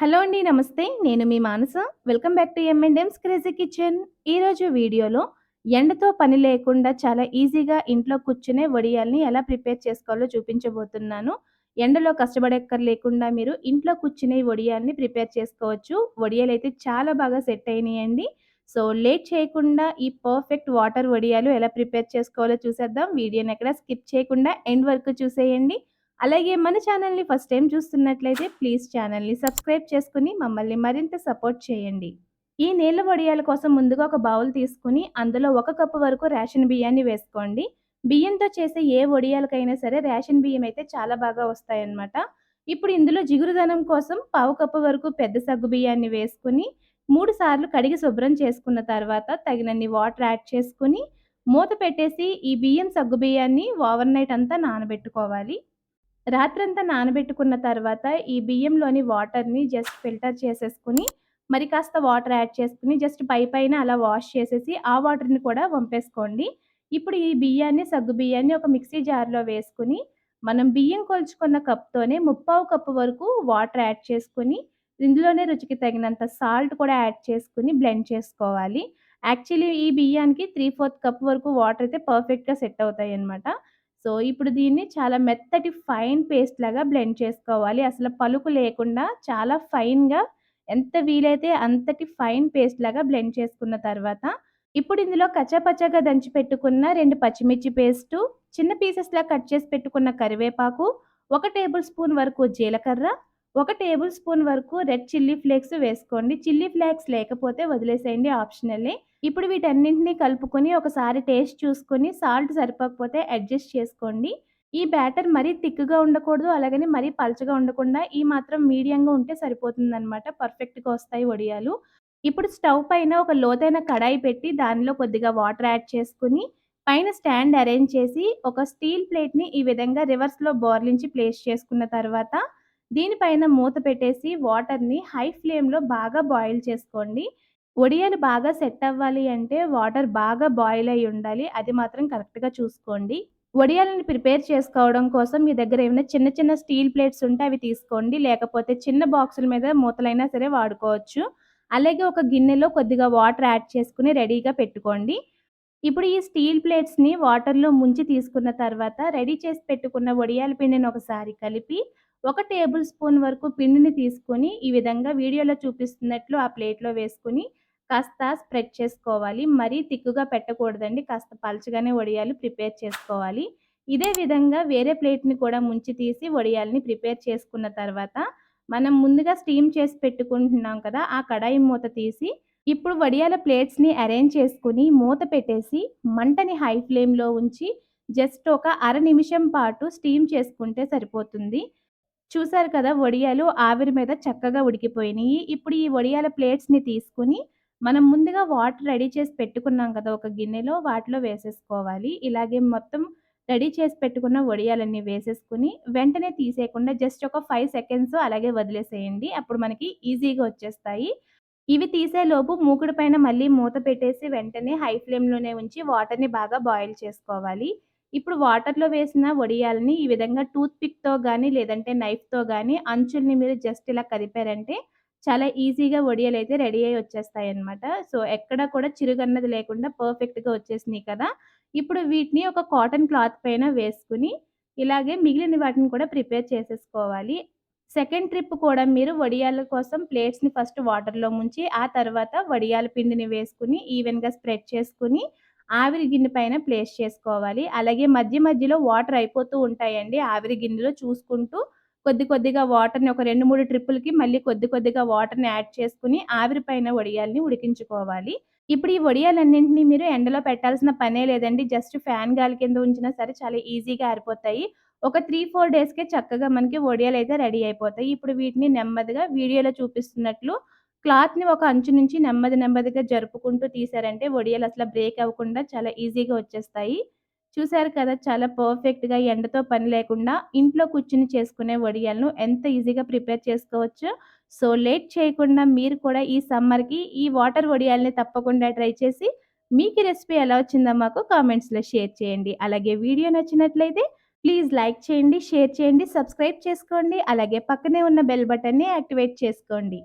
Hello అండి. నమస్తే. నేను మీ Manasa. Welcome back to M crazy kitchen. ఈరోజు వీడియోలో ఎండతో పని లేకుండా చాలా ఈజీగా ఇంట్లో కూర్చునే వడియాల్ని ఎలా ప్రిపేర్ చేసుకోవాలో చూపించబోతున్నాను. ఎండలో కష్టపడక్కర్ లేకుండా మీరు ఇంట్లో కూర్చునే వడియాల్ని ప్రిపేర్ చేసుకోవచ్చు. వడియాలు అయితే చాలా బాగా సెట్ అయినాయండి. సో, లేట్ చేయకుండా ఈ పర్ఫెక్ట్ వాటర్ వడియాలు ఎలా ప్రిపేర్ చేసుకోవాలో చూసేద్దాం. వీడియోని ఎక్కడ స్కిప్ చేయకుండా ఎండ్ వరకు చూసేయండి. అలాగే మన ఛానల్‌ని ఫస్ట్ టైం చూస్తున్నట్లయితే ప్లీజ్ ఛానల్‌ని సబ్స్క్రైబ్ చేసుకొని మమ్మల్ని మరింత సపోర్ట్ చేయండి. ఈ నీళ్ళ వడియాల కోసం ముందుగా ఒక బౌల్ తీసుకొని అందులో ఒక కప్పు వరకు రేషన్ బియ్యాన్ని వేసుకోండి. బియ్యంతో చేసే ఏ వడియాలకైనా సరే రేషన్ బియ్యం అయితే చాలా బాగా వస్తాయన్నమాట. ఇప్పుడు ఇందులో జిగురుదనం కోసం పావు కప్పు వరకు పెద్ద సగ్గు బియ్యాన్ని వేసుకుని మూడు సార్లు కడిగి శుభ్రం చేసుకున్న తర్వాత తగినన్ని వాటర్ యాడ్ చేసుకొని మూత పెట్టేసి ఈ బియ్యం సగ్గు బియ్యాన్ని ఓవర్ నైట్ అంతా నానబెట్టుకోవాలి. రాత్రంతా నానబెట్టుకున్న తర్వాత ఈ బియ్యంలోని వాటర్‌ని జస్ట్ ఫిల్టర్ చేసేసుకొని, మరి కాస్త వాటర్ యాడ్ చేసుకొని జస్ట్ పైపైన అలా వాష్ చేసేసి ఆ వాటర్‌ని కూడా వంపేసుకోండి. ఇప్పుడు ఈ బియ్యాన్ని, సగ్గు బియ్యాన్ని ఒక మిక్సీ జార్‌లో వేసుకుని మనం బియ్యం కొలుచుకున్న కప్‌తోనే ముప్పావు కప్పు వరకు వాటర్ యాడ్ చేసుకొని, ఇందులోనే రుచికి తగినంత సాల్ట్ కూడా యాడ్ చేసుకొని బ్లెండ్ చేసుకోవాలి. యాక్చువల్లీ ఈ బియ్యానికి 3/4 కప్ వరకు వాటర్ అయితే పర్ఫెక్ట్‌గా సెట్ అవుతాయన్నమాట. సో, ఇప్పుడు దీన్ని చాలా మెత్తటి ఫైన్ పేస్ట్ లాగా బ్లెండ్ చేసుకోవాలి. అసలు పలుకు లేకుండా చాలా ఫైన్‌గా ఎంత వీలైతే అంతటి ఫైన్ పేస్ట్ లాగా బ్లెండ్ చేసుకున్న తర్వాత, ఇప్పుడు ఇందులో కచ్చాపచ్చాగా దంచి పెట్టుకున్న రెండు పచ్చిమిర్చి పేస్టు, చిన్న పీసెస్‌లా కట్ చేసి పెట్టుకున్న కరివేపాకు, ఒక టేబుల్ స్పూన్ వరకు జీలకర్ర, ఒక టేబుల్ స్పూన్ వరకు రెడ్ చిల్లీ ఫ్లేక్స్ వేసుకోండి. చిల్లీ ఫ్లేక్స్ లేకపోతే వదిలేసేయండి ఆప్షనల్లీ ఇప్పుడు వీటన్నింటిని కలుపుకొని ఒకసారి టేస్ట్ చూసుకొని సాల్ట్ సరిపోకపోతే అడ్జస్ట్ చేసుకోండి. ఈ బ్యాటర్ మరీ థిక్‌గా ఉండకూడదు. అలాగని మరీ పలచగా ఉండకుండా ఈ మాత్రం మీడియంగా ఉంటే సరిపోతుందనమాట. పర్ఫెక్ట్‌గా వస్తాయి వడియాలు. ఇప్పుడు స్టవ్ పైన ఒక లోతైన కడాయి పెట్టి దానిలో కొద్దిగా వాటర్ యాడ్ చేసుకొని, పైన స్టాండ్ అరేంజ్ చేసి ఒక స్టీల్ ప్లేట్‌ని ఈ విధంగా రివర్స్‌లో బోర్లించి ప్లేస్ చేసుకున్న తర్వాత, దీనిపైన మూత పెట్టేసి వాటర్‌ని హై ఫ్లేమ్‌లో బాగా బాయిల్ చేసుకోండి. వడియాలు బాగా సెట్ అవ్వాలి అంటే వాటర్ బాగా బాయిల్ అయ్యి ఉండాలి. అది మాత్రం కరెక్ట్‌గా చూసుకోండి. వడియాలని ప్రిపేర్ చేసుకోవడం కోసం మీ దగ్గర ఏమైనా చిన్న చిన్న స్టీల్ ప్లేట్స్ ఉంటే అవి తీసుకోండి. లేకపోతే చిన్న బాక్సుల మీద మూతలైనా సరే వాడుకోవచ్చు. అలాగే ఒక గిన్నెలో కొద్దిగా వాటర్ యాడ్ చేసుకొని రెడీగా పెట్టుకోండి. ఇప్పుడు ఈ స్టీల్ ప్లేట్స్‌ని వాటర్‌లో ముంచి తీసుకున్న తర్వాత రెడీ చేసి పెట్టుకున్న వడియాల పిండిని ఒకసారి కలిపి, ఒక టేబుల్ స్పూన్ వరకు పిండిని తీసుకొని ఈ విధంగా వీడియోలో చూపిస్తున్నట్లు ఆ ప్లేట్‌లో వేసుకొని కాస్త స్ప్రెడ్ చేసుకోవాలి. మరీ తిక్కుగా పెట్టకూడదండి. కాస్త పలచగానే వడియాలు ప్రిపేర్ చేసుకోవాలి. ఇదే విధంగా వేరే ప్లేట్‌ని కూడా ముంచి తీసి వడియాల్ని ప్రిపేర్ చేసుకున్న తర్వాత, మనం ముందుగా స్టీమ్ చేసి పెట్టుకుంటున్నాం కదా! ఆ కడాయి మూత తీసి, ఇప్పుడు వడియాల ప్లేట్స్‌ని అరేంజ్ చేసుకుని మూత పెట్టేసి మంటని హై ఫ్లేమ్‌లో ఉంచి జస్ట్ ఒక అర నిమిషం పాటు స్టీమ్ చేసుకుంటే సరిపోతుంది. చూసారు కదా! వడియాలు ఆవిరి మీద చక్కగా ఉడికిపోయినాయి ఇప్పుడు ఈ వడియాల ప్లేట్స్‌ని తీసుకొని మనం ముందుగా వాటర్ రెడీ చేసి పెట్టుకున్నాం కదా! ఒక గిన్నెలో వాటిలో వేసేసుకోవాలి. ఇలాగే మొత్తం రెడీ చేసి పెట్టుకున్న వడియాలన్నీ వేసేసుకొని వెంటనే తీసేయకుండా జస్ట్ ఒక ఫైవ్ సెకండ్స్ అలాగే వదిలేసేయండి. అప్పుడు మనకి ఈజీగా వచ్చేస్తాయి. ఇవి తీసేలోపు మూకుడు పైన మళ్ళీ మూత పెట్టేసి వెంటనే హై ఫ్లేమ్‌లోనే ఉంచి వాటర్‌ని బాగా బాయిల్ చేసుకోవాలి. ఇప్పుడు వాటర్‌లో వేసిన వడియాలని ఈ విధంగా టూత్ పిక్‌తో లేదంటే నైఫ్‌తో కానీ అంచుల్ని మీరు జస్ట్ ఇలా కదిపారంటే చాలా ఈజీగా వడియాలు అయితే రెడీ అయ్యి వచ్చేస్తాయన్నమాట. సో, ఎక్కడ కూడా చిరుగన్నది లేకుండా పర్ఫెక్ట్‌గా వచ్చేసినాయి కదా! ఇప్పుడు వీటిని ఒక కాటన్ క్లాత్ పైన వేసుకుని ఇలాగే మిగిలిన వాటిని కూడా ప్రిపేర్ చేసేసుకోవాలి. సెకండ్ ట్రిప్ కూడా మీరు వడియాల కోసం ప్లేట్స్‌ని ఫస్ట్ వాటర్‌లో ముంచి, ఆ తర్వాత వడియాల పిండిని వేసుకుని ఈవెన్‌గా స్ప్రెడ్ చేసుకొని, ఆవిరి గిన్నె పైన ప్లేస్ చేసుకోవాలి. అలాగే మధ్య మధ్యలో వాటర్ అయిపోతూ ఉంటాయండి. ఆవిరి గిన్నెలో చూసుకుంటూ కొద్ది కొద్దిగా వాటర్‌ని ఒక 2, 3 ట్రిప్పులకి మళ్ళీ కొద్ది కొద్దిగా వాటర్‌ని యాడ్ చేసుకొని ఆవిరి పైన వడియాల్ని ఉడికించుకోవాలి. ఇప్పుడు ఈ వడియాలన్నింటిని మీరు ఎండలో పెట్టాల్సిన పనే లేదండి. జస్ట్ ఫ్యాన్ గాలి కింద ఉంచినా సరే చాలా ఈజీగా ఆరిపోతాయి. ఒక 3, 4 డేస్‌కే చక్కగా మనకి వడియాలైతే రెడీ అయిపోతాయి. ఇప్పుడు వీటిని నెమ్మదిగా వీడియోలో చూపిస్తున్నట్లు క్లాత్‌ని ఒక అంచు నుంచి నెమ్మది నెమ్మదిగా జరుపుకుంటూ తీసారంటే వడియాలు అసలు బ్రేక్ అవ్వకుండా చాలా ఈజీగా వచ్చేస్తాయి. చూసారు కదా! చాలా పర్ఫెక్ట్‌గా ఎండతో పని లేకుండా ఇంట్లో కూర్చొని చేసుకునే వడియాలను ఎంత ఈజీగా ప్రిపేర్ చేసుకోవచ్చు సో, లేట్ చేయకుండా మీరు కూడా ఈ సమ్మర్‌కి ఈ వాటర్ వడియాల్ని తప్పకుండా ట్రై చేసి మీకు రెసిపీ ఎలా వచ్చిందో మాకు కామెంట్స్‌లో షేర్ చేయండి. అలాగే వీడియో నచ్చినట్లయితే ప్లీజ్ లైక్ చేయండి, షేర్ చేయండి, సబ్స్క్రైబ్ చేసుకోండి. అలాగే పక్కనే ఉన్న బెల్ బటన్‌ని యాక్టివేట్ చేసుకోండి.